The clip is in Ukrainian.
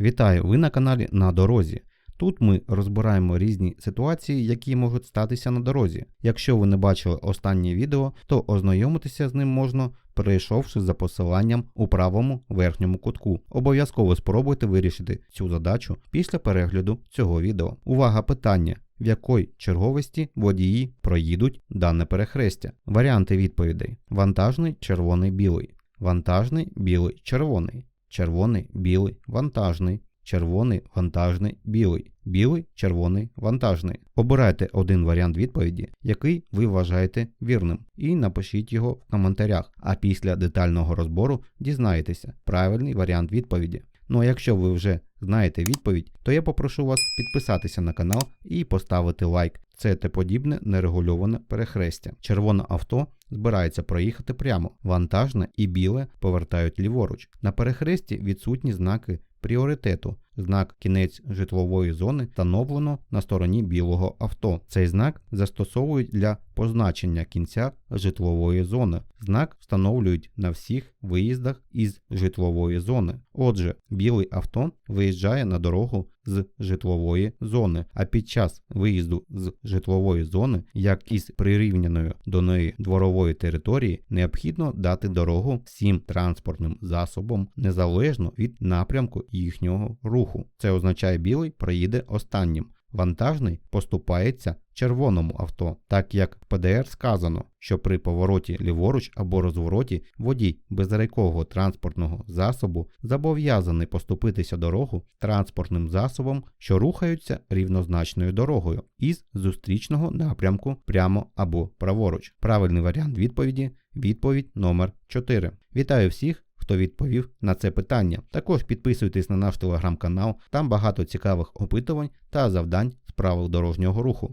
Вітаю! Ви на каналі На дорозі. Тут ми розбираємо різні ситуації, які можуть статися на дорозі. Якщо ви не бачили останнє відео, то ознайомитися з ним можна, перейшовши за посиланням у правому верхньому кутку. Обов'язково спробуйте вирішити цю задачу після перегляду цього відео. Увага питання! В якій черговості водії проїдуть дане перехрестя? Варіанти відповідей: вантажний, червоний, білий, вантажний, білий, червоний, червоний, білий, вантажний, червоний, вантажний, білий, білий, червоний, вантажний. Обирайте один варіант відповіді, який ви вважаєте вірним, і напишіть його в коментарях. А після детального розбору дізнаєтеся правильний варіант відповіді. Ну а якщо ви вже знаєте відповідь, то я попрошу вас підписатися на канал і поставити лайк. Це те подібне нерегульоване перехрестя. Червоне авто збирається проїхати прямо, вантажне і біле повертають ліворуч. На перехресті відсутні знаки пріоритету. Знак кінець житлової зони встановлено на стороні білого авто. Цей знак застосовують для позначення кінця житлової зони. Знак встановлюють на всіх виїздах із житлової зони. Отже, білий авто виїжджає на дорогу з житлової зони, а під час виїзду з житлової зони, як із прирівняною до неї дворової території, необхідно дати дорогу всім транспортним засобам незалежно від напрямку їхнього руху. Це означає, білий проїде останнім. Вантажний поступається червоному авто, так як в ПДР сказано, що при повороті ліворуч або розвороті водій безрейкового транспортного засобу зобов'язаний поступитися дорогу транспортним засобом, що рухаються рівнозначною дорогою із зустрічного напрямку прямо або праворуч. Правильний варіант відповіді відповідь номер 4. Вітаю всіх! Хто відповів на це питання. Також підписуйтесь на наш телеграм-канал, там багато цікавих опитувань та завдань з правил дорожнього руху.